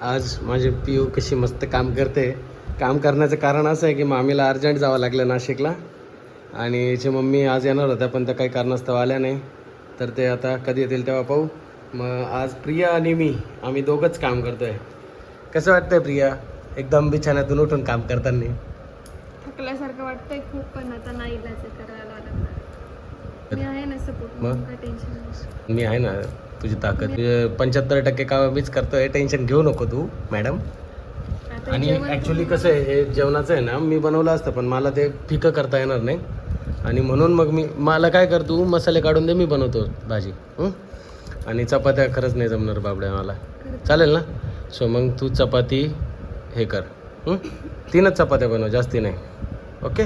आज माझी पिऊ कशी मस्त काम करते. काम करण्याचं कारण असं आहे की मामीला अर्जंट जावं लागलं नाशिकला. आणि याची मम्मी आज येणार होत्या पण त्या काही कारणास्तव आल्या नाही. तर ते आता कधी येतील तेव्हा पाहू. मग आज प्रिया आणि मी आम्ही दोघंच काम करतोय. कसं वाटतंय प्रिया? एकदम बिछाण्यातून उठून काम करताना. थकल्यासारखं वाटतंय खूप पण आता नाही आहे, करायला. मी आहे ना सपोर्ट मग? काय टेन्शन नाही. मी आहे ना तुझी ताकद. पंच्याहत्तर टक्के काम मीच करतोय टेन्शन घेऊ नको तू मॅडम आता आणि जेवण ॲक्च्युली कसं आहे हे जेवणाचं आहे ना मी बनवलं असतं पण मला ते फिकं करता येणार नाही. आणि म्हणून मग मी मला काय कर तू मसाले काढून दे मी बनवतो भाजी. हं? आणि चपात्या खरंच नाही जमणार बाबड्या मला. चालेल ना? सो मग तू चपाती हे कर. हं? तीनच चपात्या बनव जास्ती नाही. ओके?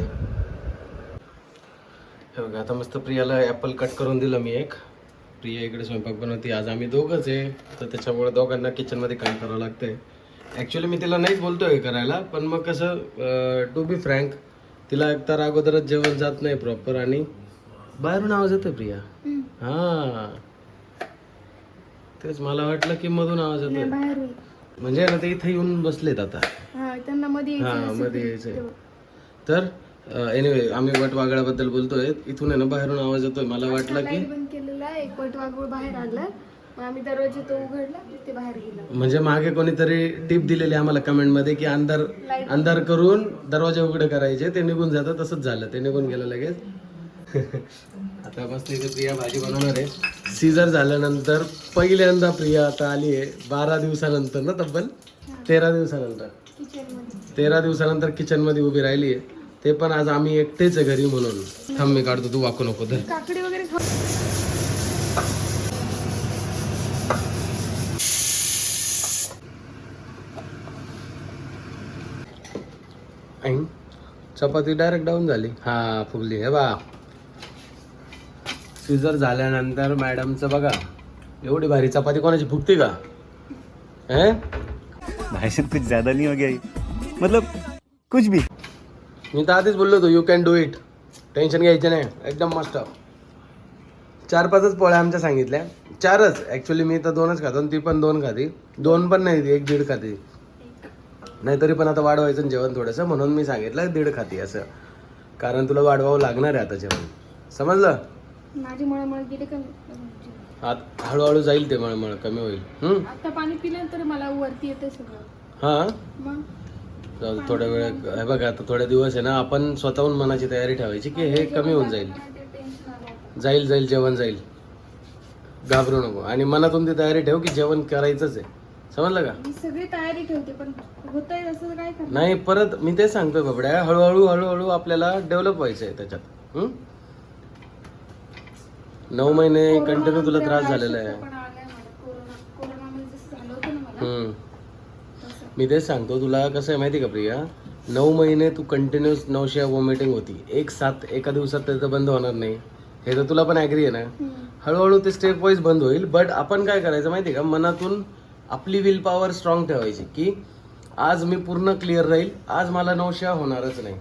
बघा आता मस्त प्रियाला ॲपल कट करून दिलं मी एक. प्रिया इकडे स्वयंपाक बनवते. आज आम्ही दोघंच आहे. तर त्याच्यामुळे दोघांना किचनमध्ये काम करावं लागतंय. ॲक्च्युली मी तिला नाहीच बोलतोय करायला पण मग कसं टू बी फ्रँक तिला एकतर अगोदरच जेवण जात नाही प्रॉपर आणि बाहेरून आवाज येतोय प्रिया. हां. तेच मला वाटलं की मधून आवाज बाहेरून. म्हणजे ना ते इथे येऊन बसलेत आता. हा मध्ये हा यायचं तेव्हा. तर एनिवे आम्ही वटवागळाबद्दल बोलतोय. इथून आहे ना बाहेरून आवाज येतोय. मला वाटलं की लाइट बंद केलेला आहे. एक पट वाघूळ बाहेर आलं. मग आम्ही दरवाजा तो उघडला ते बाहेर गेलं. म्हणजे मागे कोणीतरी टिप दिलेली आम्हाला कमेंटमध्ये की अंधार अंधार करून दरवाजे उघडे करायचे. ते निघून जातं तसंच झालं. ते निघून गेलं लगेच. आता मस्त इथे प्रिया भाजी बनवणार आहे. सीझर झाल्यानंतर पहिल्यांदा प्रिया आता आली आहे. बारा दिवसानंतर ना तब्बल? तेरा दिवसानंतर. तेरा दिवसानंतर किचनमध्ये उभी राहिली आहे. ते पण आज आम्ही एकटेच आहे घरी म्हणून. थांब मी काढतो तू वाकू नको तर. काकडी वगैरे खाऊ. ऐन चपाती डायरेक्ट डाऊन झाली. हा फुगली हे बा. सिजर झाल्यानंतर मॅडमचं बघा एवढी भारी चपाती कोणाची फुगती का? हे? कुछ ज्यादा नहीं हो गया ये? मतलब कुछ भी. मी तर आधीच बोललो होतो you can do it tension घ्यायचं नाही. एकदम मस्त. चार पाचच पोळ्या आमच्या सांगितल्या. चारच. ॲक्च्युली मी तर दोनच खातो आणि ती पण दोन खाती. दोन पण नाही एक दीड खाती. नाही तरी पण आता वाढवायचं जेवण थोडंसं म्हणून मी सांगितलं दीड खाती असं. कारण तुला वाढवावं लागणार आहे आता जेवण. समजलं? माझी मळमळ गेली का आत हळूहळू जाईल ते मळमळ कमी होईल. हम्म? आता पाणी पिल्यानंतर मला वरती येते सगळं. हां? मग? जाऊ दे, थोड्या वेळ हे बघा आता थोड्या दिवस आहे ना आपण स्वतःहून मनाची तयारी ठेवायची की हे कमी होऊन जाईल. जाईल जाईल जेवण जाईल. घाबरू नको. आणि मनातून ती तयारी ठेव की जेवण करायचंच आहे. समजलं का? मी सगळी तयारी ठेवते पण असं काय करणार? नाही परत मी तेच सांगतोय बाबड्या हळूहळू हळूहळू आपल्याला डेव्हलप व्हायचं आहे त्याच्यात. हं? नऊ महिने कंटिन्यू तुला त्रास झालेला आहे. पण आलाय मला. कोरोना कोरोनामध्ये जसं झालं होतं ना मला. हं. मी तेच सांगतो तुला कसं आहे माहिती का प्रिया? नऊ महिने तू कंटिन्युअस नऊशे वॉमिटिंग होती. एक सात एका दिवसात त्याचं बंद होणार नाही. हे तर तुला पण ॲग्री आहे ना. हळूहळू ते स्टेप वाईज बंद होईल बट आपण काय करायचं माहिती आहे का? मनातून आपली विल पॉवर स्ट्रॉंग ठेवायची की आज मी पूर्ण क्लिअर राहील आज मला नवशा होणारच नाही.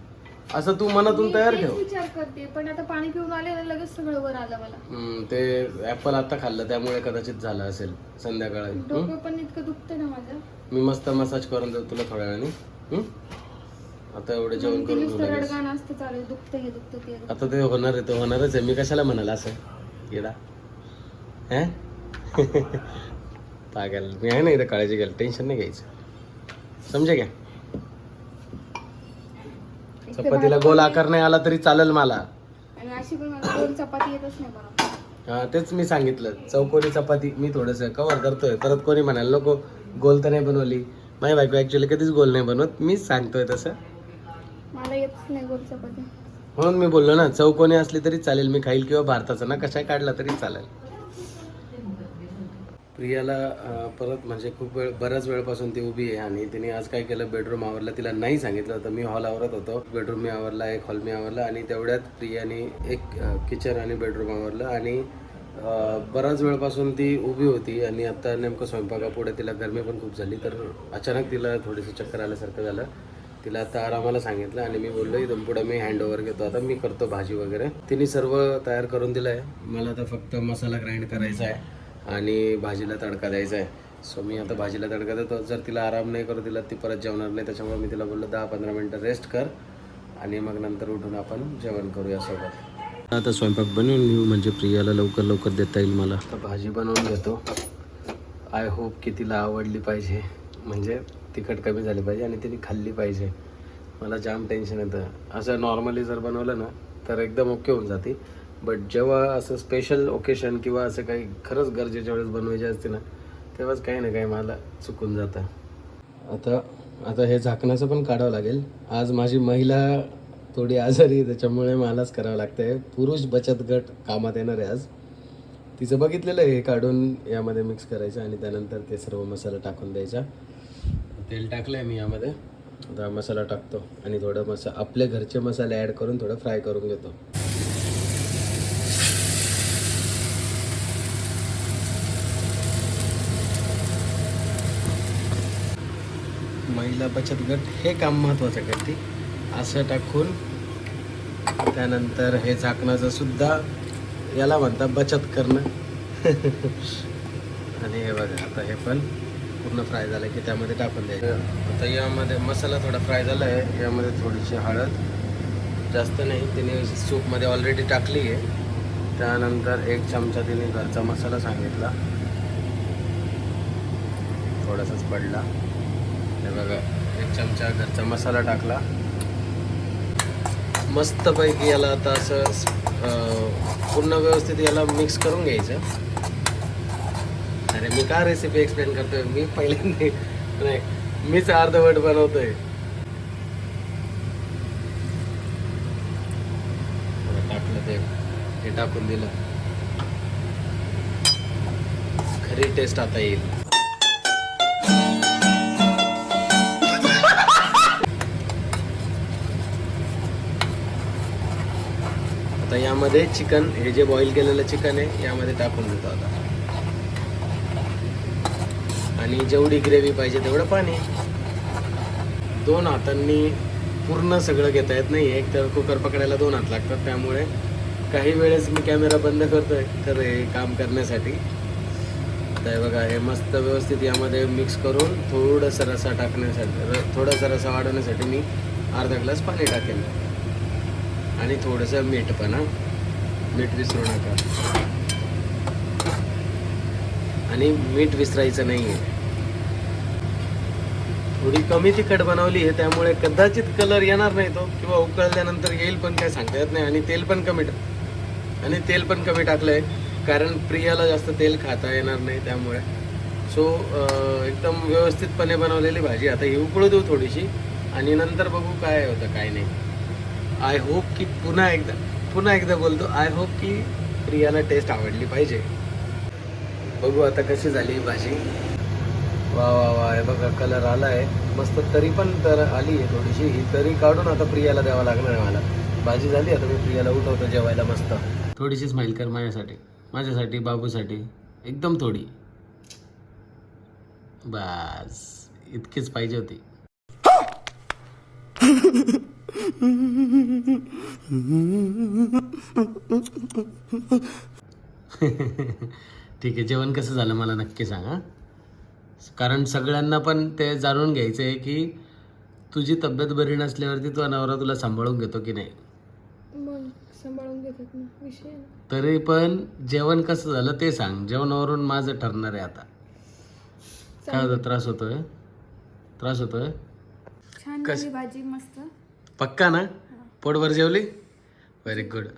असं तू मनातून तयार ठेव. विचार करते पण आता पाणी पिऊन आले ना लगेच सगळं वर आलं मला. हम्म, ते ऍपल आता खाल्लं त्यामुळे कदाचित झालं असेल संध्याकाळी. हम्म? डोकं पण इतकं दुखतंय ना माझं. मी मस्त मसाज करून देतो तुला थोड्या वेळाने. हम्म? आता एवढं जेवण करून घेऊ नुसतं लगेच. रडगाणं असतं चालू दुखतं हे दुखतं ते. दुखतं. आता ते होणार आहे ते होणारच आहे. मी कशाला म्हणाल असं? येडा. हे? पागल. मी आहे ना इथं काळजी घ्यायला. टेन्शन नाही घ्यायचं. समजे तर चपातीला गोल आकार नाही आला तरी चालेल मला. आणि अशी पण मला दोन चपाती येतच नाही मला. हा तेच मी सांगितलं. चौकोनी चपाती मी थोडंसं कव्हर करतोय. परत कोणी म्हणाल नको गोल तर नाही बनवली. माझी बायको ऍक्च्युली कधीच गोल नाही बनवत. मीच सांगतोय तसं. मला येतच नाही गोल चपाती. म्हणून मी बोललो ना चौकोनी असली तरी चालेल मी खाईल किंवा भारताचा ना कशा काढला तरी चालेल. प्रियाला परत म्हणजे खूप वेळ बऱ्याच वेळपासून ती उभी आहे आणि तिने आज काय केलं बेडरूम आवरला तिला नाही सांगितलं होतं. मी हॉल आवरत होतो. बेडरूम मी आवरला एक हॉल मी आवरला आणि तेवढ्यात प्रियाने एक किचन आणि बेडरूम आवरलं आणि बऱ्याच बराच वेळपासून ती उभी होती आणि आता नेमकं स्वयंपाकापुढे तिला गरमी पण खूप झाली. तर अचानक तिला थोडीशी चक्कर आल्यासारखं झालं. तिला आता आरामाला सांगितलं आणि मी बोललो इथून पुढे मी हँड ओव्हर घेतो. आता मी करतो भाजी वगैरे. तिने सर्व तयार करून दिलं आहे मला आता फक्त मसाला ग्राइंड करायचा आहे. आणि भाजीला तडका द्यायचा आहे. सो मी आता भाजीला तडका देतो. जर तिला आराम नाही करू दिला ती परत जेवणार नाही. त्याच्यामुळे मी तिला बोललो दहा पंधरा मिनटं रेस्ट कर आणि मग नंतर उठून आपण जेवण करूया सोबत. आता स्वयंपाक बनवून घेऊ म्हणजे प्रियाला लवकर लवकर देता येईल मला. आता भाजी बनवून घेतो. आय होप की तिला आवडली पाहिजे. म्हणजे तिखट कमी झाली पाहिजे आणि तिने खाल्ली पाहिजे. मला जाम टेन्शन येतं. असं नॉर्मली जर बनवलं ना तर एकदम ओके होऊन जाते. बट जेव्हा असं स्पेशल ओकेशन किंवा असं काही खरंच गरजेच्या वेळेस बनवायचे असते ना तेव्हाच काही ना काही मला चुकून जातं. आता आता हे झाकणाचं पण काढावं लागेल. आज माझी महिला थोडी आजारी त्याच्यामुळे मलाच करावं लागतंय. पुरुष बचत गट कामात येणार आहे आज. तिचं बघितलेलं आहे हे काढून यामध्ये मिक्स करायचं आणि त्यानंतर ते सर्व मसाला टाकून द्यायचा. तेल टाकलं आहे मी यामध्ये. आता मसाला टाकतो आणि थोडं मसा आपल्या घरचे मसाले ॲड करून थोडं फ्राय करून घेतो. महिला बचत गट हे काम महत्त्वाचं करते. असं टाकून त्यानंतर हे झाकणाचं सुद्धा याला म्हणतात बचत करणं. आणि हे बघा आता हे पण पूर्ण फ्राय झालं की त्यामध्ये टाकून द्यायचं. आता यामध्ये मसाला थोडा फ्राय झाला आहे. यामध्ये थोडीशी हळद जास्त नाही तिने सूपमध्ये ऑलरेडी टाकली आहे. त्यानंतर एक चमचा तिने घरचा मसाला सांगितला. थोडासाच पडला. हे बघा एक चमचा घरचा मसाला टाकला. मस्तपैकी याला आता असं पूर्ण व्यवस्थित याला मिक्स करून घ्यायचं. अरे मी का रेसिपी एक्सप्लेन करतोय? मी पहिल्यांदा नाही मीच अर्धवट बनवतोय. टाकलं ते. हे टाकून दिलं. खरी टेस्ट आता येईल. आता यामध्ये चिकन हे जे बॉईल केलेलं चिकन आहे यामध्ये टाकून देतो आता. आणि जेवढी ग्रेव्ही पाहिजे तेवढं पाणी. दोन हातांनी पूर्ण सगळं घेता येत नाही एक तर कुकर पकडायला दोन हात लागतात त्यामुळे काही वेळेस मी कॅमेरा बंद करतोय तर हे काम करण्यासाठी. तर बघा हे मस्त व्यवस्थित यामध्ये मिक्स करून थोडंसं रसा टाकण्यासाठी र- थोडासा रसा वाढवण्यासाठी मी अर्धा ग्लास पाणी टाकेल. आणि थोडंसं मीठ पण मीठ विसरू नका. आणि मीठ विसरायचं नाही आहे थोडी कमी तिखट बनवली आहे त्यामुळे कदाचित कलर येणार नाही तो किंवा उकळल्यानंतर येईल पण काय सांगता येत नाही. आणि तेल पण कमी आणि तेल पण कमी टाकलंय कारण प्रियाला जास्त तेल खाता येणार नाही त्यामुळे. सो एकदम व्यवस्थितपणे बनवलेली भाजी. आता ही उकळू देऊ थोडीशी. आणि नंतर बघू काय होतं काय नाही. आय होप की पुन्हा एकदा पुन्हा एकदा बोलतो आय होप की प्रियाला टेस्ट आवडली पाहिजे. बघू आता कशी झाली ही भाजी. वा वा वा हे बघा कलर आला आहे मस्त तरी पण तर आली आहे थोडीशी. ही तरी काढून आता प्रियाला द्यावं लागणार आहे मला. भाजी झाली आता मी प्रियाला उठवतो जेवायला मस्त. थोडीशी स्माईल कर माझ्यासाठी. माझ्यासाठी बाबूसाठी. एकदम थोडी. बस. इतकीच पाहिजे होती. ठीक आहे जेवण कसं झालं मला नक्की सांगा कारण सगळ्यांना पण ते जाणून घ्यायचं आहे की तुझी तब्येत बरी नसल्यावरती तू नवरा तुला सांभाळून घेतो की नाही? सांभाळून घेतात ना विषय आहे ना. तरी पण जेवण कसं झालं ते सांग जेवणावरून माझं ठरणार आहे आता. काय होतं त्रास होतोय? त्रास होतोय? छान झाली भाजी मस्त. పక్కానా? పొడి జౌలి వెరీ గుడ్